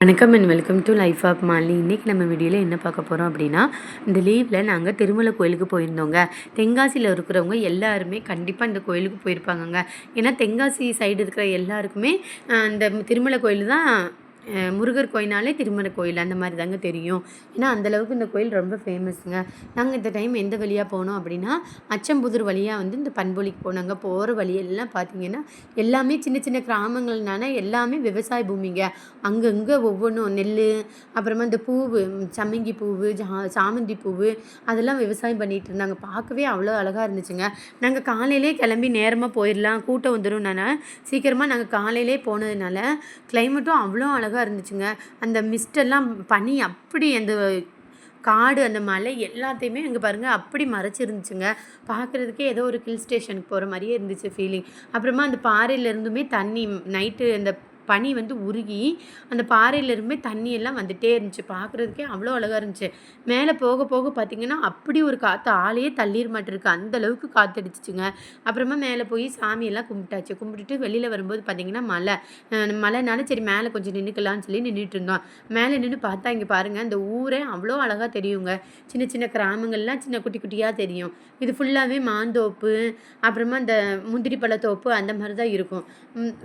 வணக்கம் and welcome to life of Mali இன்றைக்கி நம்ம வீடியோவில் என்ன பார்க்க போகிறோம் அப்படின்னா இந்த லீவில் நாங்கள் திருமலை கோயிலுக்கு போயிருந்தோங்க. தென்காசியில் இருக்கிறவங்க எல்லாருமே கண்டிப்பாக இந்த கோயிலுக்கு போயிருப்பாங்கங்க. ஏன்னா தென்காசி சைடு இருக்கிற எல்லாருக்குமே இந்த திருமலை கோயில் தான் முருகர் கோயில்னாலே திருமண கோயில் அந்த மாதிரி தாங்க தெரியும். ஏன்னா அந்தளவுக்கு இந்த கோயில் ரொம்ப ஃபேமஸுங்க நாங்கள் இந்த டைம் எந்த வழியாக போனோம் அப்படின்னா அச்சம்புதூர் வழியாக வந்து இந்த பண்பொலிக்கு போனாங்க போகிற வழியெல்லாம் பார்த்தீங்கன்னா எல்லாமே சின்ன சின்ன கிராமங்கள்னால எல்லாமே விவசாய பூமிங்க. அங்கங்கே ஒவ்வொன்றும் நெல் அப்புறமா இந்த பூவு சம்மங்கி பூவு ஜா சாமந்தி பூவு அதெல்லாம் விவசாயம் பண்ணிகிட்டு இருந்தாங்க. பார்க்கவே அவ்வளோ அழகாக இருந்துச்சுங்க. நாங்கள் காலையிலே கிளம்பி நேரமாக போயிடலாம் கூட்டம் வந்துடும் நான் சீக்கிரமாக நாங்கள் காலையிலே போனதுனால கிளைமேட்டும் அவ்வளோ அழகாக அழகாக இருந்துச்சுங்க. அந்த மிஸ்டெல்லாம் பனி அப்படி அந்த காடு அந்த மலை எல்லாத்தையுமே அங்கே பாருங்கள் அப்படி மறைச்சிருந்துச்சுங்க. பார்க்குறதுக்கே ஏதோ ஒரு ஹில் ஸ்டேஷனுக்கு போகிற மாதிரியே இருந்துச்சு ஃபீலிங் அப்புறமா அந்த பாறையிலேருந்துமே தண்ணி நைட்டு அந்த பனி வந்து உருகி அந்த பாறையிலேருந்துமே தண்ணியெல்லாம் வந்துகிட்டே இருந்துச்சு. பார்க்குறதுக்கே அவ்வளோ அழகாக இருந்துச்சு. மேலே போக போக பார்த்திங்கன்னா அப்படி ஒரு காற்று ஆளையே தள்ளிட மாட்டிருக்கு. அந்த அளவுக்கு காற்றடிச்சிச்சுங்க அப்புறமா மேலே போய் சாமியெல்லாம் கும்பிட்டாச்சு. கும்பிட்டுட்டு வெளியில் வரும்போது பார்த்திங்கன்னா மலை. மலைனால சரி மேலே கொஞ்சம் நின்றுக்கலாம்னு சொல்லி நின்றுட்டு இருந்தோம். மேலே நின்று பார்த்தா இங்கே பாருங்கள் அந்த ஊரே அவ்வளோ அழகாக தெரியுங்க. சின்ன சின்ன கிராமங்கள்லாம் சின்ன குட்டி குட்டியாக தெரியும். இது ஃபுல்லாகவே மாந்தோப்பு அப்புறமா இந்த முந்திரி பழத்தோப்பு அந்த மாதிரி தான் இருக்கும்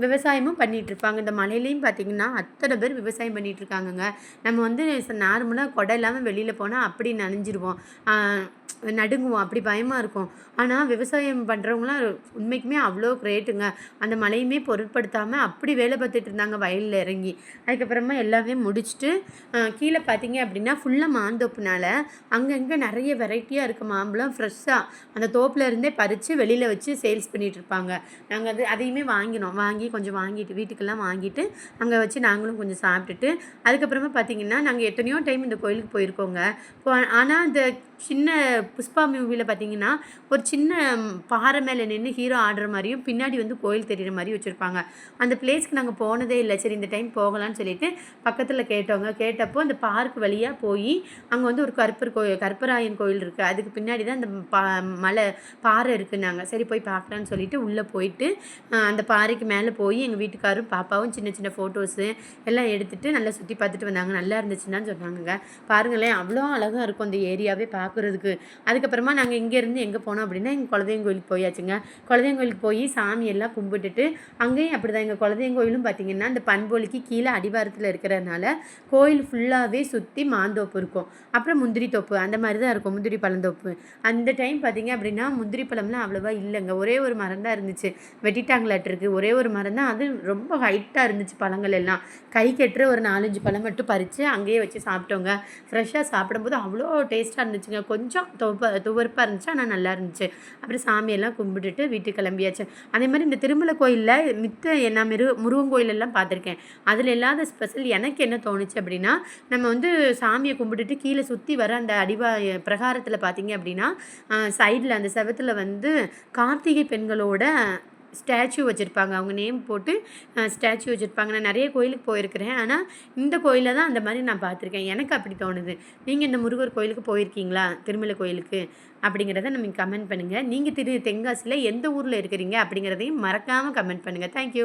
விவசாயமும் பண்ணிகிட்ருப்பாங்க இந்த மலையிலையும் பார்த்திங்கன்னா அத்தனை பேர் விவசாயம் பண்ணிகிட்ருக்காங்கங்க நம்ம வந்து நார்மலாக கொடை இல்லாமல் வெளியில் போனால் அப்படி நனைஞ்சிருவோம். நடுங்குவோம். அப்படி பயமாக இருக்கும். ஆனால் விவசாயம் பண்ணுறவங்களாம் உண்மைக்குமே அவ்வளோ கிரேட்டுங்க. அந்த மழையுமே பொருட்படுத்தாமல் அப்படி வேலை பார்த்துட்டு இருந்தாங்க வயலில் இறங்கி. அதுக்கப்புறமா எல்லாமே முடிச்சுட்டு கீழே பார்த்தீங்க அப்படின்னா ஃபுல்லாக மாந்தோப்புனால அங்கங்கே நிறைய வெரைட்டியாக இருக்க மாம்பழம் ஃப்ரெஷ்ஷாக அந்த தோப்பில் இருந்தே பறித்து வெளியில் வச்சு சேல்ஸ் பண்ணிகிட்ருப்பாங்க நாங்கள் அது அதையுமே வாங்கினோம். வாங்கி கொஞ்சம் வாங்கிட்டு வீட்டுக்கெல்லாம் வாங்கிட்டு அங்கே வச்சு நாங்களும் கொஞ்சம் சாப்பிட்டுட்டு அதுக்கப்புறமா பார்த்தீங்கன்னா நாங்கள் எத்தனையோ டைம் இந்த கோயிலுக்கு போயிருக்கோங்க. ஆனால் இந்த சின்ன புஷ்பா மூவியில் பார்த்தீங்கன்னா ஒரு சின்ன பாறை மேலே நின்று ஹீரோ ஆடுற மாதிரியும் பின்னாடி வந்து கோயில் தெரிகிற மாதிரி வச்சுருப்பாங்க. அந்த பிளேஸ்க்கு நாங்கள் போனதே இல்லை. சரி இந்த டைம் போகலான்னு சொல்லிட்டு பக்கத்தில் கேட்டவங்க கேட்டப்போ அந்த பார்க் வழியாக போய் அங்கே வந்து ஒரு கருப்பர் கோயில் கருப்பராயன் கோயில் இருக்குது அதுக்கு பின்னாடி தான் அந்த பா மலை பாறை இருக்குன்னாங்க. சரி போய் பார்க்கலான்னு சொல்லிட்டு உள்ளே போயிட்டு அந்த பாறைக்கு மேலே போய் எங்கள் வீட்டுக்காரும் பாப்பாவும் சின்ன சின்ன ஃபோட்டோஸு எல்லாம் எடுத்துகிட்டு நல்லா சுற்றி பார்த்துட்டு வந்தாங்க. நல்லா இருந்துச்சுன்னு சொன்னாங்க பாருங்களேன் அவ்வளோ அழகாக இருக்கும் அந்த ஏரியாவே பார்க்குறதுக்கு அதுக்கப்புறமா நாங்கள் இங்கேருந்து எங்கே போனோம் அப்படின்னா எங்கள் குலதெய்வம் கோயிலுக்கு போயாச்சுங்க. குலதெய்வம் கோயிலுக்கு போய் சாமி எல்லாம் கும்பிட்டுட்டு அங்கேயும் அப்படி தான் எங்கள் குலதெய்வம் கோயிலும் பார்த்திங்கன்னா அந்த பண்பொழிக்கு கீழே அடிவாரத்தில் இருக்கிறதுனால கோயில் ஃபுல்லாகவே சுற்றி மாந்தோப்பு இருக்கும். அப்புறம் முந்திரி தோப்பு அந்த மாதிரி தான் இருக்கும். முந்திரி பழந்தோப்பு அந்த டைம் பார்த்திங்க அப்படின்னா முந்திரி பழம்லாம் அவ்வளோவா இல்லைங்க. ஒரே ஒரு மரம் தான் இருந்துச்சு. வெட்டிட்டாங்களாட்டிருக்கு. ஒரே ஒரு மரம் தான் அது ரொம்ப ஹைட்டாக இருந்துச்சு பழங்கள் எல்லாம். கை கட்டுற ஒரு நாலஞ்சு பழம் மட்டும் பறித்து அங்கேயே வச்சு சாப்பிட்டோங்க. ஃப்ரெஷ்ஷாக சாப்பிடும்போது அவ்வளோ டேஸ்ட்டாக இருந்துச்சுங்க. கொஞ்சம் துவப்ப துவர்ப்பாக இருந்துச்சு. ஆனால் நல்லா இருந்துச்சு. அப்புறம் சாமியெல்லாம் கும்பிட்டுட்டு வீட்டுக்கு கிளம்பியாச்சு. அதே மாதிரி இந்த திருமலை கோயிலில் மித்த என்ன மிரு முருகன் கோயிலெல்லாம் பார்த்துருக்கேன். அதில் இல்லாத ஸ்பெஷல் எனக்கு என்ன தோணுச்சு அப்படின்னா நம்ம வந்து சாமியை கும்பிட்டுட்டு கீழே சுற்றி வர அந்த அடிவா பிரகாரத்தில் பார்த்தீங்க அப்படின்னா சைடில் அந்த செவத்தில் வந்து கார்த்திகை பெண்களோட ஸ்டாச்சு வச்சுருப்பாங்க. அவங்க நேம் போட்டு ஸ்டாச்சு வச்சுருப்பாங்க. நான் நிறைய கோயிலுக்கு போயிருக்கிறேன். ஆனால் இந்த கோயிலில் தான் அந்த மாதிரி நான் பார்த்துருக்கேன். எனக்கு அப்படி தோணுது. நீங்கள் இந்த முருகர் கோயிலுக்கு போயிருக்கீங்களா? திருமலை கோயிலுக்கு அப்படிங்கிறத நம்ம கமெண்ட் பண்ணுங்கள் நீங்கள் திரு தென்காசியில் எந்த ஊரில் இருக்கிறீங்க அப்படிங்கிறதையும் மறக்காமல் கமெண்ட் பண்ணுங்கள் தேங்க்யூ